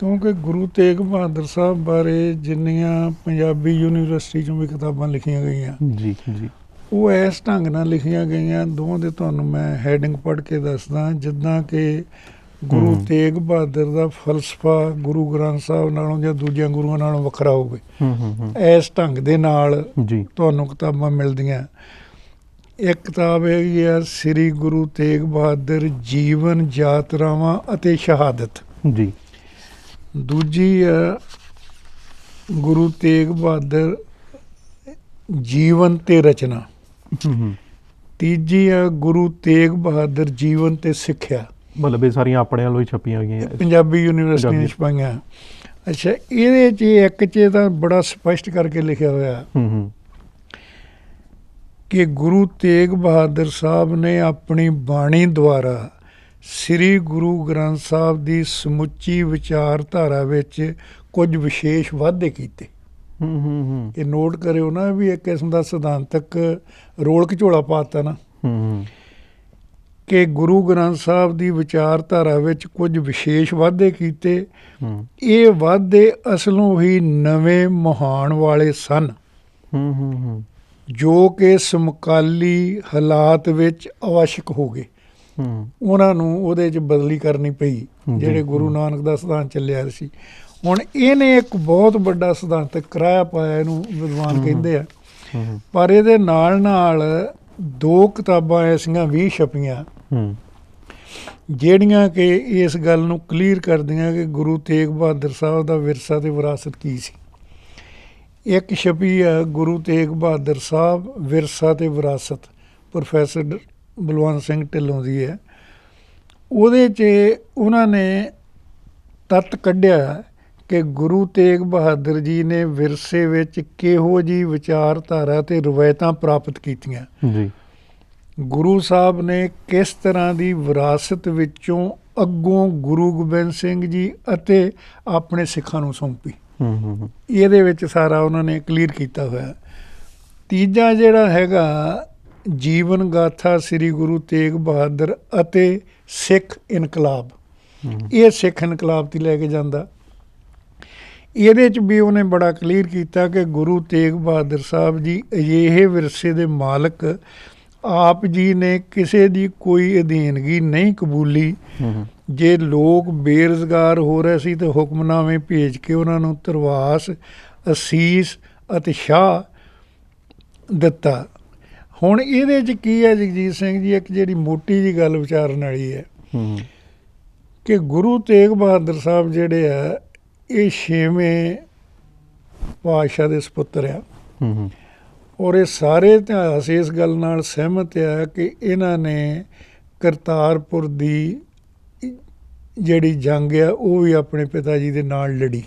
ਕਿਉਂਕਿ ਗੁਰੂ ਤੇਗ ਬਹਾਦਰ ਸਾਹਿਬ ਬਾਰੇ ਜਿੰਨੀਆਂ ਪੰਜਾਬੀ ਯੂਨੀਵਰਸਿਟੀ ਚੋਂ ਵੀ ਕਿਤਾਬਾਂ ਲਿਖੀਆਂ ਗਈਆਂ ਜੀ ਜੀ। ਉਹ ਇਸ ਢੰਗ ਨਾਲ ਲਿਖੀਆਂ ਗਈਆਂ ਦੋਵਾਂ ਦੇ ਤੁਹਾਨੂੰ ਮੈਂ ਹੈਡਿੰਗ ਪੜ੍ਹ ਕੇ ਦੱਸਦਾ ਜਿੱਦਾਂ ਕਿ ਗੁਰੂ। ਤੇਗ ਬਹਾਦਰ ਦਾ ਫਲਸਫਾ ਗੁਰੂ ਗ੍ਰੰਥ ਸਾਹਿਬ ਨਾਲੋਂ ਜਾਂ ਦੂਜਿਆਂ ਗੁਰੂਆਂ ਨਾਲੋਂ ਵੱਖਰਾ ਹੋਵੇ। ਇਸ ਢੰਗ ਦੇ ਨਾਲ ਜੀ। ਤੁਹਾਨੂੰ ਕਿਤਾਬਾਂ ਮਿਲਦੀਆਂ। ਇੱਕ ਕਿਤਾਬ ਹੈਗੀ ਆ ਸ੍ਰੀ ਗੁਰੂ ਤੇਗ ਬਹਾਦਰ ਜੀਵਨ ਯਾਤਰਾਵਾਂ ਅਤੇ ਸ਼ਹਾਦਤ। ਜੀ। ਦੂਜੀ ਆ ਗੁਰੂ ਤੇਗ ਬਹਾਦਰ ਜੀਵਨ ਤੇ ਰਚਨਾ। ਤੀਜੀ ਆ ਗੁਰੂ ਤੇਗ ਬਹਾਦਰ ਜੀਵਨ ਤੇ ਸਿੱਖਿਆ। ਮਤਲਬ ਇਹ ਸਾਰੀਆਂ ਆਪਣੇ ਵੱਲੋਂ ਹੀ ਛਪੀਆਂ ਗਈਆਂ। ਪੰਜਾਬੀ ਯੂਨੀਵਰਸਿਟੀ। ਵਿੱਚ ਪਾਈਆਂ। ਅੱਛਾ ਇਹਦੇ 'ਚ ਇੱਕ 'ਚ ਤਾਂ ਬੜਾ ਸਪਸ਼ਟ ਕਰਕੇ ਲਿਖਿਆ ਹੋਇਆ। ਹੂੰ। ਕਿ ਗੁਰੂ ਤੇਗ ਬਹਾਦਰ ਸਾਹਿਬ ਨੇ ਆਪਣੀ ਬਾਣੀ ਦੁਆਰਾ ਸ੍ਰੀ ਗੁਰੂ ਗ੍ਰੰਥ ਸਾਹਿਬ ਦੀ ਸਮੁੱਚੀ ਵਿਚਾਰਧਾਰਾ ਵਿੱਚ ਕੁਝ ਵਿਸ਼ੇਸ਼ ਵਾਧੇ ਕੀਤੇ। ਹੂੰ ਹੂੰ ਹੂੰ। ਇਹ ਨੋਟ ਕਰਿਓ ਨਾ ਵੀ ਇੱਕ ਕਿਸਮ ਦਾ ਸਿਧਾਂਤਕ ਰੋਲ ਘਚੋਲਾ ਪਾਤਾ ਨਾ। ਹੂੰ ਕਿ ਗੁਰੂ ਗ੍ਰੰਥ ਸਾਹਿਬ ਦੀ ਵਿਚਾਰਧਾਰਾ ਵਿੱਚ ਕੁਝ ਵਿਸ਼ੇਸ਼ ਵਾਧੇ ਕੀਤੇ। ਇਹ ਵਾਧੇ ਅਸਲੋਂ ਹੀ ਨਵੇਂ ਮਹਾਨ ਵਾਲੇ ਸਨ। ਹੂੰ ਹੂੰ ਹੂੰ। ਜੋ ਕਿ ਸਮਕਾਲੀ ਹਾਲਾਤ ਵਿੱਚ ਆਵਸ਼ਕ ਹੋ ਗਏ। ਉਹਨਾਂ ਨੂੰ ਉਹਦੇ 'ਚ ਬਦਲੀ ਕਰਨੀ ਪਈ ਜਿਹੜੇ ਗੁਰੂ। ਨਾਨਕ ਦਾ ਸਿਧਾਂਤ ਚੱਲਿਆ ਸੀ। ਹੁਣ ਇਹਨੇ ਇੱਕ ਬਹੁਤ ਵੱਡਾ ਸਿਧਾਂਤ ਕਰਾਇਆ ਪਾਇਆ ਇਹਨੂੰ ਵਿਦਵਾਨ। ਕਹਿੰਦੇ ਆ। ਪਰ ਇਹਦੇ ਨਾਲ ਨਾਲ ਦੋ ਕਿਤਾਬਾਂ ਐਸੀਆਂ ਵੀ ਛਪੀਆਂ। ਹੂੰ। ਜਿਹੜੀਆਂ ਕਿ ਇਸ ਗੱਲ ਨੂੰ ਕਲੀਅਰ ਕਰਦੀਆਂ ਕਿ ਗੁਰੂ ਤੇਗ ਬਹਾਦਰ ਸਾਹਿਬ ਦਾ ਵਿਰਸਾ ਤੇ ਵਿਰਾਸਤ ਕੀ ਸੀ। ਇੱਕ ਛਪੀ ਹੈ ਗੁਰੂ ਤੇਗ ਬਹਾਦਰ ਸਾਹਿਬ ਵਿਰਸਾ ਤੇ ਵਿਰਾਸਤ ਪ੍ਰੋਫੈਸਰ ਬਲਵੰਤ ਸਿੰਘ ਢਿੱਲੋਂ ਦੀ ਹੈ। ਉਹਦੇ 'ਚ ਉਹਨਾਂ ਨੇ ਤੱਤ ਕੱਢਿਆ ਕਿ ਗੁਰੂ ਤੇਗ ਬਹਾਦਰ ਜੀ ਨੇ ਵਿਰਸੇ ਵਿੱਚ ਕਿਹੋ ਜੀ ਵਿਚਾਰਧਾਰਾ ਤੇ ਰਵਾਇਤਾਂ ਪ੍ਰਾਪਤ ਕੀਤੀਆਂ। ਜੀ। ਗੁਰੂ ਸਾਹਿਬ ਨੇ ਕਿਸ ਤਰ੍ਹਾਂ ਦੀ ਵਿਰਾਸਤ ਵਿੱਚੋਂ ਅੱਗੋਂ ਗੁਰੂ ਗੋਬਿੰਦ ਸਿੰਘ ਜੀ ਅਤੇ ਆਪਣੇ ਸਿੱਖਾਂ ਨੂੰ ਸੌਂਪੀ। ਹੂੰ ਹੂੰ ਇਹਦੇ ਵਿੱਚ ਸਾਰਾ ਉਹਨਾਂ ਨੇ ਕਲੀਅਰ ਕੀਤਾ ਹੋਇਆ। ਤੀਜਾ ਜਿਹੜਾ ਹੈਗਾ ਜੀਵਨ ਗਾਥਾ ਸ੍ਰੀ ਗੁਰੂ ਤੇਗ ਬਹਾਦਰ ਅਤੇ ਸਿੱਖ ਇਨਕਲਾਬ। ਇਹ ਸਿੱਖ ਇਨਕਲਾਬ ਤੇ ਲੈ ਕੇ ਜਾਂਦਾ। ਇਹਦੇ ਚ ਵੀ ਉਹਨੇ ਬੜਾ ਕਲੀਅਰ ਕੀਤਾ ਕਿ ਗੁਰੂ ਤੇਗ ਬਹਾਦਰ ਸਾਹਿਬ ਜੀ ਅਜਿਹੇ ਵਿਰਸੇ ਦੇ ਮਾਲਕ ਆਪ ਜੀ ਨੇ ਕਿਸੇ ਦੀ ਕੋਈ ਅਧੀਨਗੀ ਨਹੀਂ ਕਬੂਲੀ। ਜੇ ਲੋਕ ਬੇਰੁਜ਼ਗਾਰ ਹੋ ਰਹੇ ਸੀ ਤੇ ਹੁਕਮਨਾਮੇ ਭੇਜ ਕੇ ਉਹਨਾਂ ਨੂੰ ਤਰਵਾਸ ਅਸੀਸ ਅਤੇ ਸ਼ਾਹ ਦਿੱਤਾ। ਹੁਣ ਇਹਦੇ ਚ ਕੀ ਹੈ ਜਗਜੀਤ ਸਿੰਘ ਜੀ ਇੱਕ ਜਿਹੜੀ ਮੋਟੀ ਜੀ ਗੱਲ ਵਿਚਾਰਨ ਵਾਲੀ ਹੈ। ਕਿ ਗੁਰੂ ਤੇਗ ਬਹਾਦਰ ਸਾਹਿਬ ਜਿਹੜੇ ਆ ਇਹ ਛੇਵੇਂ ਪਾਤਸ਼ਾਹ ਦੇ ਸੁਪੁੱਤਰ ਆ। ਔਰ ਇਹ ਸਾਰੇ ਇਤਿਹਾਸ ਇਸ ਗੱਲ ਨਾਲ ਸਹਿਮਤ ਆ ਕਿ ਇਹਨਾਂ ਨੇ ਕਰਤਾਰਪੁਰ ਦੀ ਜਿਹੜੀ ਜੰਗ ਆ ਉਹ ਵੀ ਆਪਣੇ ਪਿਤਾ ਜੀ ਦੇ ਨਾਲ ਲੜੀ।